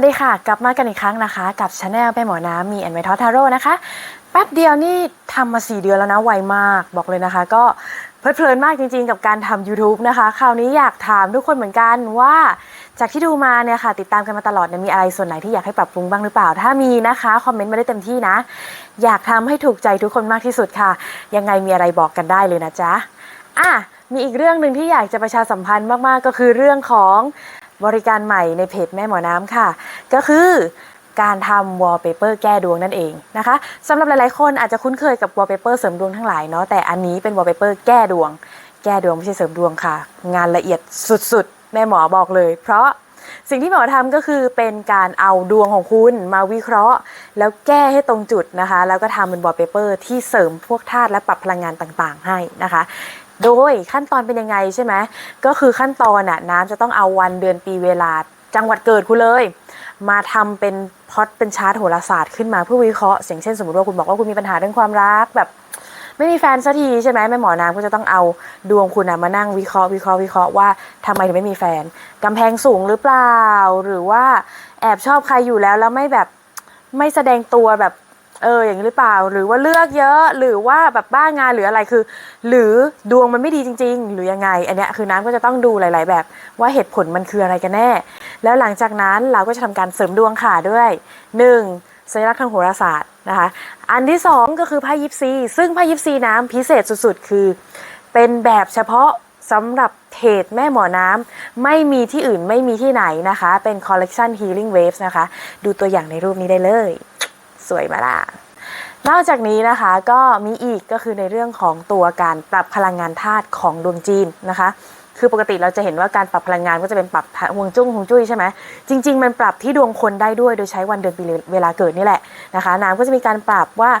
วัสดีค่ะ กลับมากันอีกครั้งนะคะ กับชาแนลแม่หมอน้ำมีแอนไวทอทาโร่นะคะ แป๊บเดียวนี่ทำมา4เดือนแล้วนะไวมากบอกเลยนะคะ ก็เพลิดเพลินมากจริงๆ กับการทำ YouTube นะคะ คราวนี้อยากถามทุกคนเหมือนกันว่า จากที่ดูมาเนี่ยค่ะ ติดตามกันมาตลอดเนี่ยมีอะไรส่วนไหนที่อยากให้ปรับปรุงบ้างหรือเปล่า ถ้ามีนะคะคอมเมนต์มาได้เต็มที่นะ อยากทำให้ถูกใจทุกคนมากที่สุดค่ะ ยังไงมีอะไรบอกกันได้เลยนะจ๊ะอะมีอีกเรื่องหนึ่งที่อยากจะประชาสัมพันธ์มากๆ ก็คือเรื่องของ บริการใหม่ในเพจแม่หมอน้ำค่ะ ก็คือการทำวอลเปเปอร์แก้ดวงนั่นเองนะคะสำหรับหลายๆคนอาจจะคุ้นเคยกับวอลเปเปอร์เสริมดวงทั้งหลายเนาะแต่อันนี้เป็นวอลเปเปอร์แก้ดวง แก้ดวงไม่ใช่เสริมดวงค่ะ งานละเอียดสุดๆ แม่หมอบอกเลย เพราะสิ่งที่หมอทำก็คือเป็นการเอาดวงของคุณมาวิเคราะห์ แล้วแก้ให้ตรงจุดนะคะ แล้วก็ทำเป็นวอลเปเปอร์ที่เสริมพวกธาตุและปรับพลังงานต่างๆ ให้นะคะ โดยขั้นตอนเป็นยังไงใช่ไหมก็คือขั้นตอนน่ะน้ำจะต้องเอาวันเดือนปีเวลาจังหวัดเกิดคุณเลย มาทำเป็นพอตเป็นชาร์ตโหราศาสตร์ขึ้นมาเพื่อวิเคราะห์อย่างเช่นสมมติว่าคุณบอกว่าคุณมีปัญหาเรื่องความรักแบบไม่มีแฟนสักทีใช่ไหมแม่หมอน้ำก็จะต้องเอาดวงคุณนะมานั่งวิเคราะห์วิเคราะห์วิเคราะห์ว่าทำไมถึงไม่มีแฟนกำแพงสูงหรือเปล่า หรือว่าแอบชอบใครอยู่แล้วแล้วไม่แบบไม่แสดงตัวแบบ เอออย่างนี้หรือเปล่า หรือว่าเลือกเยอะหรือว่าแบบบ้างานหรืออะไรคือ หรือดวงมันไม่ดีจริง ๆ หรือยังไง อันเนี้ยคือน้ำก็จะต้องดูหลาย ๆ แบบ ว่าเหตุผลมันคืออะไรกันแน่ แล้วหลังจากนั้นเราก็จะทำการเสริมดวงค่ะด้วยหนึ่งสัญลักษณ์ทางโหราศาสตร์นะคะอันที่สองก็คือไพ่ยิปซีซึ่งไพ่ยิปซีน้ำพิเศษสุดๆ คือ เป็นแบบเฉพาะสำหรับเพจแม่หมอน้ำไม่มีที่อื่นไม่มีที่ไหนนะคะ เป็นคอลเลกชัน Healing Waves นะคะ ดูตัวอย่างในรูปนี้ได้เลย สวยมาล่ะนอกจากนี้นะคะก็มีอีกก็คือในเรื่องของตัวการปรับพลังงานธาตุของดวงจีนนะคะ คือปกติเราจะเห็นว่าการปรับพลังงานก็จะเป็นปรับห่วงจุ้งห่วงจุ้ยใช่ไหมจริง ๆ มันปรับที่ดวงคนได้ด้วยโดยใช้วันเดือนปีเวลาเกิดนี่แหละ นะคะน้ำก็จะมีการปรับว่า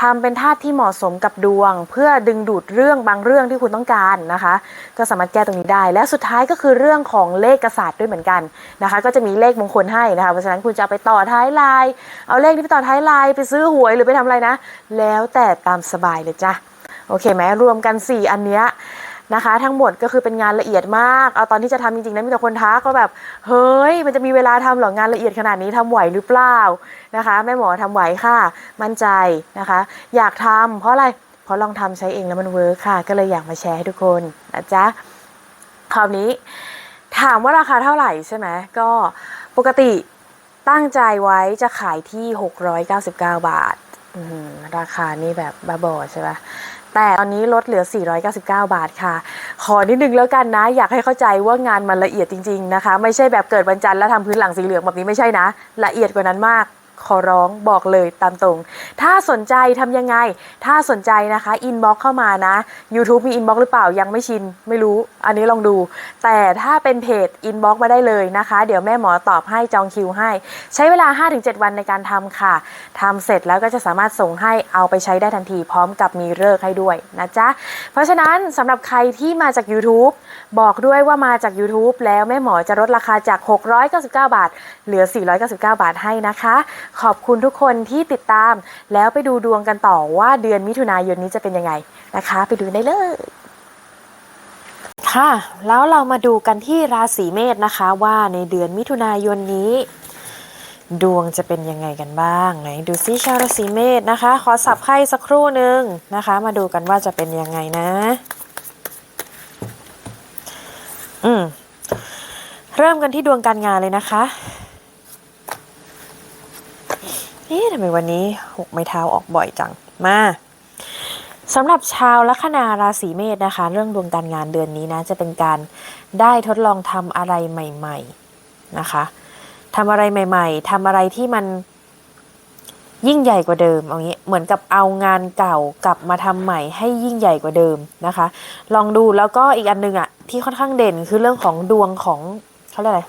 ทำเป็นธาตุที่เหมาะสมกับดวง เพื่อดึงดูดเรื่องบางเรื่องที่คุณต้องการนะคะ ก็สามารถแก้ตรงนี้ได้ และสุดท้ายก็คือเรื่องของเลขกษัตริย์ด้วยเหมือนกันนะคะ ก็จะมีเลขมงคลให้นะคะเพราะฉะนั้นคุณจะไปต่อท้ายลายเอาเลขที่ไปต่อท้ายลายไปซื้อหวยหรือไปทำอะไรนะ แล้วแต่ตามสบายเลยจ้ะโอเคไหมรวมกัน 4 อันเนี้ยนะคะ ทั้งหมดก็คือเป็นงานละเอียดมาก เอาตอนที่จะทำจริงๆนะมีแต่คนทักก็แบบ เฮ้ย มันจะมีเวลาทำหรองานละเอียดขนาดนี้ทำไหวหรือเปล่า นะคะแม่หมอทำไหวค่ะ มั่นใจนะคะ อยากทำเพราะอะไรเพราะลองทำใช้เองแล้วมันเวิร์คค่ะ ก็เลยอยากมาแชร์ให้ทุกคนนะจ๊ะคราวนี้ถามว่าราคาเท่าไหร่ใช่ไหมก็ปกติตั้งใจไว้จะขายที่ 699 บาทราคานี่แบบบ้าบอใช่ปะแต่ตอนนี้ลดเหลือ 499 บาทค่ะ ขอนิดนึงแล้วกันนะ อยากให้เข้าใจว่างานมันละเอียดจริง ๆ นะคะ ไม่ใช่แบบเกิดวันจันทร์แล้วทำพื้นหลังสีเหลืองแบบนี้ไม่ใช่นะ ละเอียดกว่านั้นมาก ขอร้องบอกเลยตามตรง ถ้าสนใจทำยังไง ถ้าสนใจนะคะอินบ็อกเข้ามานะ YouTube มีอินบ็อกหรือเปล่ายังไม่ชิน ไม่รู้ อันนี้ลองดู แต่ถ้าเป็นเพจอินบ็อกมาได้เลยนะคะ เดี๋ยวแม่หมอตอบให้จองคิวให้ ใช้เวลา 5-7 วันในการทำค่ะทำเสร็จแล้วก็จะสามารถส่งให้เอาไปใช้ได้ทันที พร้อมกับมีเลิกให้ด้วยนะจ๊ะเพราะฉะนั้นสำหรับใครที่มาจาก YouTube บอกด้วยว่ามาจาก YouTube แล้วแม่หมอจะลดราคาจาก 699 บาท เหลือ 499 บาทให้นะคะขอบคุณทุกคนที่ติดตาม แล้วไปดูดวงกันต่อว่าเดือนมิถุนายนนี้จะเป็นยังไงนะคะ ไปดูได้เลยค่ะ แล้วเรามาดูกันที่ราศีเมษนะคะ ว่าในเดือนมิถุนายนนี้ ดวงจะเป็นยังไงกันบ้างไหนดูซิชาวราศีเมษนะคะ ขอสับไพ่สักครู่หนึ่งนะคะ มาดูกันว่าจะเป็นยังไงนะ อืมเริ่มกันที่ดวงการงานเลยนะคะ เอ๊ะทำไมวันนี้หกไม้เท้าออกบ่อยจัง มาสำหรับชาวลัคนาราศีเมษนะคะ เรื่องดวงการงานเดือนนี้นะ จะเป็นการได้ทดลองทำอะไรใหม่ ๆนะคะทำอะไรใหม่ ๆทำอะไรที่มันยิ่งใหญ่กว่าเดิมเอางี้เหมือนกับเอางานเก่ากลับมาทำใหม่ให้ยิ่งใหญ่กว่าเดิมนะคะ ลองดูแล้วก็อีกอันหนึงอะที่ค่อนข้างเด่นคือเรื่องของดวงของเขาเรียกอะไร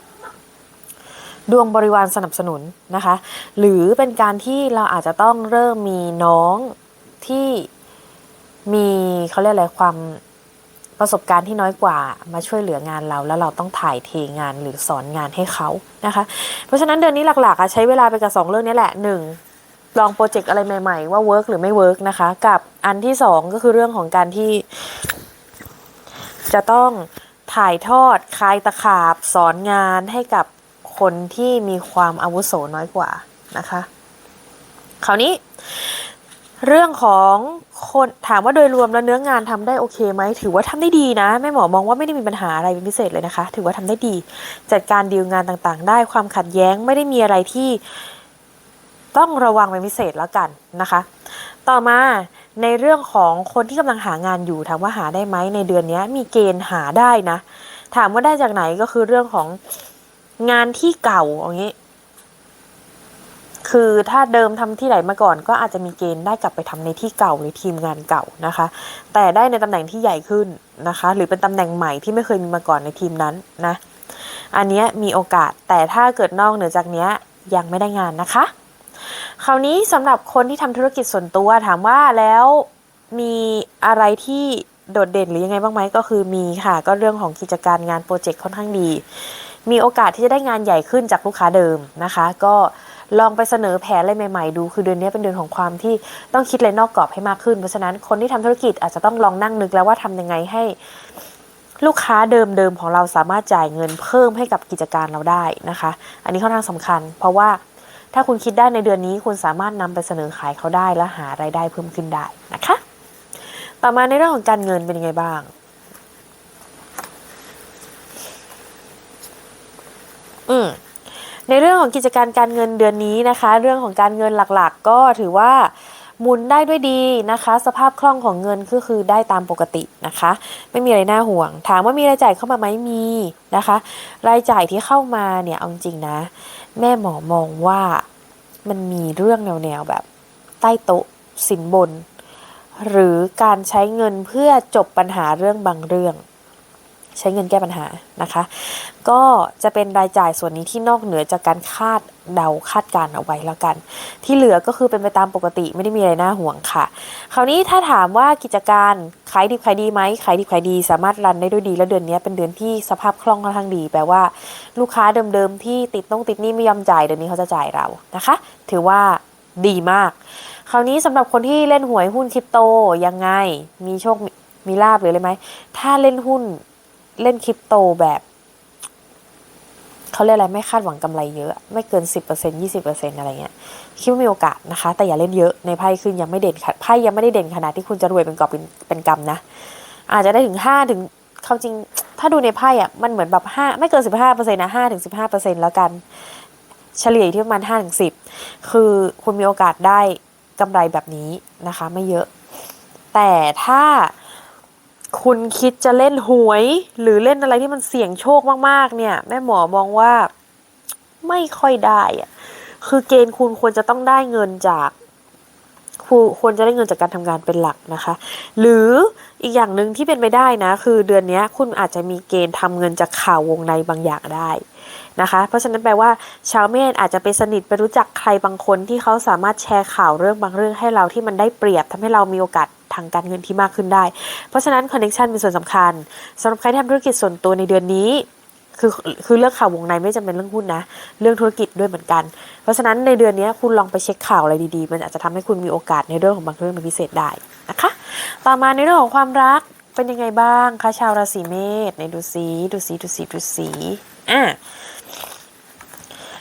ดวงบริวารสนับสนุนนะคะ หรือเป็นการที่เราอาจจะต้องเริ่มมีน้องที่มีเขาเรียกอะไรความประสบการณ์ที่น้อยกว่ามาช่วยเหลืองานเรา แล้วเราต้องถ่ายเทงานหรือสอนงานให้เขานะคะ เพราะฉะนั้นเดือนนี้หลักๆใช้เวลาไปกับสองเรื่องนี้แหละหนึ่งลองโปรเจกต์อะไรใหม่ๆ ว่าเวิร์กหรือไม่เวิร์กนะคะ กับอันที่สองก็คือเรื่องของการที่ จะต้องถ่ายทอดคลายตะขาบสอนงานให้กับ คนที่มีความอาวุโสน้อยกว่านะคะ คราวนี้เรื่องของคนถามว่าโดยรวมแล้วเนื้องานทำได้โอเคไหมถือว่าทำได้ดีนะแม่หมอมองว่าไม่ได้มีปัญหาอะไรเป็นพิเศษเลยนะคะ ถือว่าทำได้ดี จัดการดีลงานต่างๆ ได้ความขัดแย้งไม่ได้มีอะไรที่ต้องระวังเป็นพิเศษแล้วกันนะคะ ต่อมาในเรื่องของคนที่กำลังหางานอยู่ถามว่าหาได้ไหมในเดือนนี้มีเกณฑ์หาได้นะ ถามว่าได้จากไหนก็คือเรื่องของ งานที่เก่าอย่างนี้ คือถ้าเดิมทำที่ไหนมาก่อน ก็อาจจะมีเกณฑ์ได้กลับไปทำในที่เก่าหรือทีมงานเก่านะคะ แต่ได้ในตำแหน่งที่ใหญ่ขึ้นนะคะ หรือเป็นตำแหน่งใหม่ที่ไม่เคยมีมาก่อนในทีมนั้นนะ อันนี้มีโอกาสแต่ถ้าเกิดนอกเหนือจากนี้ยยังไม่ได้งานนะคะ คราวนี้สำหรับคนที่ทำธุรกิจส่วนตัวถามว่าแล้วมีอะไรที่โดดเด่นหรือยังไงบ้างไหมก็คือมีค่ะ ก็เรื่องของกิจการงานโปรเจกต์ค่อนข้างดี มีโอกาสที่จะได้งานใหญ่ขึ้นจากลูกค้าเดิมนะคะ ก็ลองไปเสนอแผนอะไรใหม่ๆ ดูคือเดือนนี้เป็นเดือนของความที่ต้องคิดอะไรนอกกรอบให้มากขึ้น เพราะฉะนั้นคนที่ทำธุรกิจอาจจะต้องลองนั่งนึกแล้วว่าทำยังไงให้ลูกค้าเดิมๆของเราสามารถจ่ายเงินเพิ่มให้กับกิจการเราได้นะคะ อันนี้ค่อนข้างสำคัญ เพราะว่าถ้าคุณคิดได้ในเดือนนี้คุณสามารถนำไปเสนอขายเขาได้และหารายได้เพิ่มขึ้นได้นะคะ ต่อมาในเรื่องของการเงินเป็นยังไงบ้าง อืมในเรื่องของกิจการการเงินเดือนนี้นะคะ เรื่องของการเงินหลักๆ ก็ถือว่าหมุนได้ด้วยดีนะคะ สภาพคล่องของเงินก็คือได้ตามปกตินะคะ ไม่มีอะไรน่าห่วง ถามว่ามีรายจ่ายเข้ามาไหมมีนะคะ รายจ่ายที่เข้ามาเนี่ยเอาจริงนะ แม่หมอมองว่ามันมีเรื่องแนวๆแบบใต้โต๊ะสินบน หรือการใช้เงินเพื่อจบปัญหาเรื่องบางเรื่อง ใช้เงินแก้ปัญหานะคะ ก็จะเป็นรายจ่ายส่วนนี้ที่นอกเหนือจากการคาดเดาคาดการเอาไว้แล้วกัน ที่เหลือก็คือเป็นไปตามปกติไม่ได้มีอะไรน่าห่วงค่ะ คราวนี้ถ้าถามว่ากิจการขายดีขายดีไหมขายดีขายดีสามารถรันได้ด้วยดีแล้วเดือนนี้เป็นเดือนที่สภาพคล่องค่อนข้างดี แปลว่า ลูกค้าเดิมๆที่ติดต้องติดนี้ไม่ยอมจ่ายเดือนนี้เขาจะจ่ายเรานะคะ ถือว่าดีมาก คราวนี้สำหรับคนที่เล่นหวยหุ้นคริปโตยังไงมีโชคมีมีลาบหรืออะไรไหมถ้าเล่นหุ้น เล่นคริปโตแบบเขาเรียกอะไรไม่คาดหวังกำไรเยอะ ไม่เกิน 10% 20%อะไรเงี้ยคิดว่ามีโอกาสนะคะ แต่อย่าเล่นเยอะในไพ่ขึ้นยังไม่เด่นค่ะไพ่ยังไม่ได้เด่นขนาดที่คุณจะรวยเป็นกอบเป็นเป็นกำนะ อาจจะได้ถึง5ถึงเขาจริง ถ้าดูในไพ่อะมันเหมือนแบบ5ไม่เกิน 15%นะ5ถึง15%แล้วกัน เฉลี่ยที่ประมาณ5ถึง10 คือคุณมีโอกาสได้กำไรแบบนี้นะคะ ไม่เยอะ แต่ถ้า คุณคิดจะเล่นหวย หรือเล่นอะไรที่มันเสี่ยงโชคมากๆ เนี่ย แม่หมอมองว่าไม่ค่อยได้อะคือเกณฑ์คุณควรจะต้องได้เงินจากคุณควรจะได้เงินจากการทำงานเป็นหลักนะคะ หรืออีกอย่างหนึ่งที่เป็นไปได้นะ คือเดือนนี้คุณอาจจะมีเกณฑ์ทำเงินจากข่าววงในบางอย่างได้นะคะ เพราะฉะนั้นแปลว่า ชาวเมษอาจจะไปสนิทไปรู้จักใครบางคนที่เขาสามารถแชร์ข่าวเรื่องบางเรื่องให้เราที่มันได้เปรียบทำให้เรามีโอกาส ทางการเงินที่มากขึ้นได้ เพราะฉะนั้นคอนเน็ชันเป็นส่วนสำคัญสำหรับใครที่ทำธุรกิจส่วนตัวในเดือนนี้คือคือเรื่องข่าววงในไม่จำเป็นเรื่องหุ้นนะ เรื่องธุรกิจด้วยเหมือนกัน เพราะฉะนั้นในเดือนนี้คุณลองไปเช็คข่าวอะไรดีๆ มันอาจจะทำให้คุณมีโอกาสในเรื่องของบางเรื่องเป็นพิเศษได้นะคะ ต่อมาในเรื่องของความรักเป็นยังไงบ้างคะชาวราศีเมษในดูสีดูสีดูสีดูสีอะ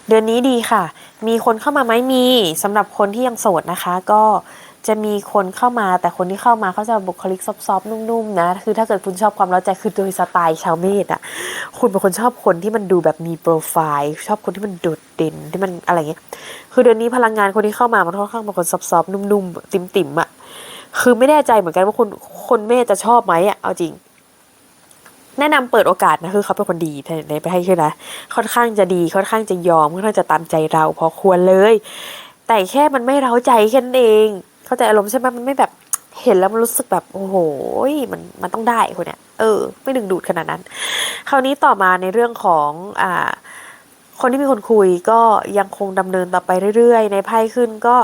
เดือนนี้ดีค่ะ มีคนเข้ามาไหมมีสำหรับคนที่ยังโสดนะคะ ก็ จะมีคนเข้ามาแต่คนที่เข้ามาเขาจะบุคลิกซอฟๆนุ่มๆนะ คือถ้าเกิดคุณชอบความร้าใจคือโดยสไตล์ชาวเมษอะคุณเป็นคนชอบคนที่มันดูแบบมีโปรไฟล์ ชอบคนที่มันโดดเด่นที่มันอะไรเงี้ย คือเดือนนี้พลังงานคนที่เข้ามามันค่อนข้างเป็นคนซอฟๆนุ่มๆติ่มๆอะคือไม่แน่ใจเหมือนกันว่าคนคนเมษจะชอบไหมอะเอาจริง แนะนำเปิดโอกาสนะคือเขาเป็นคนดีในไปให้ขึ้นนะค่อนข้างจะดีค่อนข้างจะยอมค่อนข้างจะตามใจเราพอควรเลย แต่แค่มันไม่เร้าใจแค่นั้นเอง เข้าใจอารมณ์ใช่ไหมมันไม่แบบเห็นแล้วมันรู้สึกแบบโอ้โหมันมันต้องได้คนเนี้ยเออ ไม่ดึงดูดขนาดนั้น คราวนี้ต่อมาในเรื่องของอ่าคนที่มีคนคุยก็ยังคงดำเนินต่อไปเรื่อยๆ ในไพ่ขึ้นก็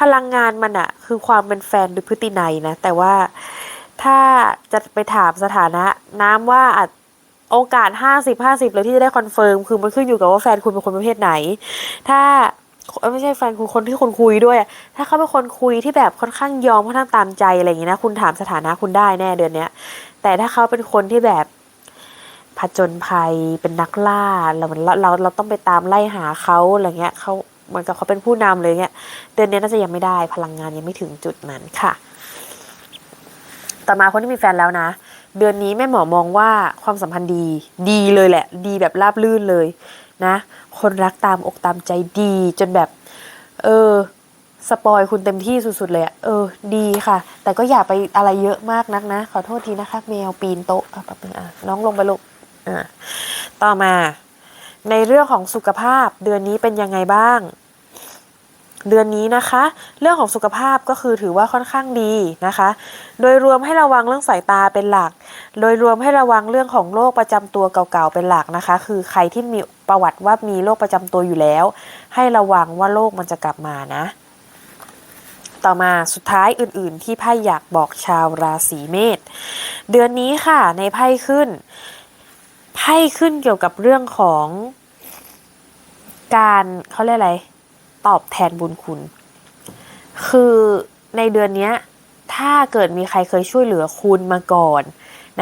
พลังงานมันอะคือความเป็นแฟนหรือพฤติไนนะ แต่ว่าถ้าจะไปถามสถานะ น้ำว่าอาจโอกาสห้าสิบห้าสิบเลยที่จะได้คอนเฟิร์มคือมันขึ้นอยู่กับว่าแฟนคุณเป็นคนประเภทไหน ถ้า ไม่ใช่แฟนคุณคนที่คุนคุยด้วย ถ้าเขาเป็นคนคุยที่แบบค่อนข้างยอมค่อนข้างตามใจอะไรอย่างงี้นะ คุณถามสถานะคุณได้แน่เดือนเนี้ย แต่ถ้าเขาเป็นคนที่แบบผจญภัยเป็นนักล่าเราเราเราเราต้องไปตามไล่หาเขาอะไรเงี้ยเขาเหมือนกับเขาเป็นผู้นำเลยเงี้ยเดือนนี้น่าจะยังไม่ได้พลังงานยังไม่ถึงจุดนั้นค่ะ ต่อมาคนที่มีแฟนแล้วนะ เดือนนี้แม่หมอมองว่าความสัมพันธ์ดี ดีเลยแหละ ดีแบบราบลื่นเลย นะ คนรักตามอกตามใจดีจนแบบ เออสปอยคุณเต็มที่สุดๆเลยอะเออ ดีค่ะ แต่ก็อย่าไปอะไรเยอะมากนักนะ ขอโทษทีนะคะ แมวปีนโต๊ะอะแป๊บนึงอะน้องลงไปลูกอะต่อมา ในเรื่องของสุขภาพเดือนนี้เป็นยังไงบ้าง เดือนนี้นะคะ เรื่องของสุขภาพก็คือถือว่าค่อนข้างดีนะคะ โดยรวมให้ระวังเรื่องสายตาเป็นหลัก โดยรวมให้ระวังเรื่องของโรคประจำตัวเก่าๆเป็นหลักนะคะ คือใครที่มี ประวัติว่ามีโรคประจำตัวอยู่แล้ว ให้ระวังว่าโรคมันจะกลับมานะ ต่อมาสุดท้ายอื่นๆ ที่ไพ่อยากบอกชาวราศีเมษเดือนนี้ค่ะในไพ่ขึ้นไพ่ขึ้นเกี่ยวกับเรื่องของการเขาเรียกอะไร ตอบแทนบุญคุณ คือในเดือนนี้ถ้าเกิดมีใครเคยช่วยเหลือคุณมาก่อน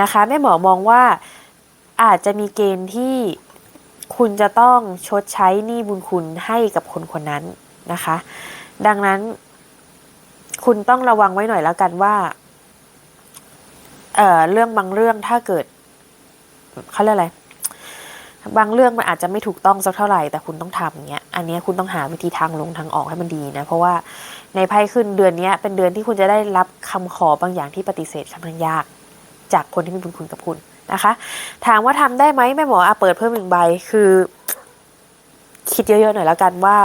นะคะแม่หมอมองว่าอาจจะมีเกณฑ์ที่ คุณจะต้องชดใช้หนี้บุญคุณให้กับคนคนนั้นนะคะ ดังนั้น คุณต้องระวังไว้หน่อยแล้วกันว่าเอ่อเรื่องบางเรื่องถ้าเกิดเขาเรียกอะไรบางเรื่องมันอาจจะไม่ถูกต้องสักเท่าไหร่แต่คุณต้องทำเงี้ย อันนี้คุณต้องหาวิธีทางลงทางออกให้มันดีนะ เพราะว่าในไพ่ขึ้นเดือนนี้เป็นเดือนที่คุณจะได้รับคำขอบางอย่างที่ปฏิเสธค่อนข้างยาก จากคนที่มีบุญคุณกับคุณ นะคะ ถามว่าทำได้ไหมแม่หมออะเปิดเพิ่มหนึ่งใบคือ คิดเยอะๆหน่อยแล้วกันว่า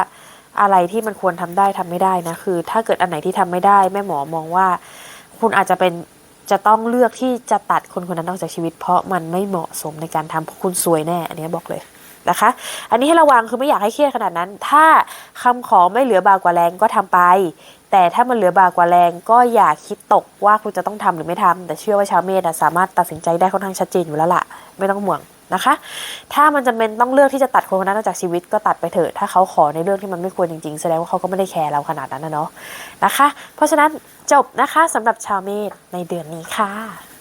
อะไรที่มันควรทำได้ทำไม่ได้นะคือ ถ้าเกิดอันไหนที่ทำไม่ได้ แม่หมอมองว่า คุณอาจจะเป็นจะต้องเลือกที่จะตัดคนคนนั้นออกจากชีวิต เพราะมันไม่เหมาะสมในการทำเพราะคุณซวยแน่ อันนี้บอกเลยนะคะ อันนี้ให้ระวังคือไม่อยากให้เครียดขนาดนั้น ถ้าคำขอไม่เหลือบากกว่าแรงก็ทำไป แต่ถ้ามันเหลือบากว่าแรงก็อย่าคิดตกว่าคุณจะต้องทำหรือไม่ทำแต่เชื่อว่าชาวเมษสามารถตัดสินใจได้ค่อนข้างชัดเจนอยู่แล้วล่ะ ไม่ต้องห่วงนะคะ ถ้ามันจำเป็นต้องเลือกที่จะตัดคนคนนั้นออกจากชีวิตก็ตัดไปเถอะ ถ้าเขาขอในเรื่องที่มันไม่ควรจริงๆ แสดงว่าเขาก็ไม่ได้แคร์เราขนาดนั้นนะเนาะนะคะ เพราะฉะนั้นจบนะคะสำหรับชาวเมษในเดือนนี้ค่ะ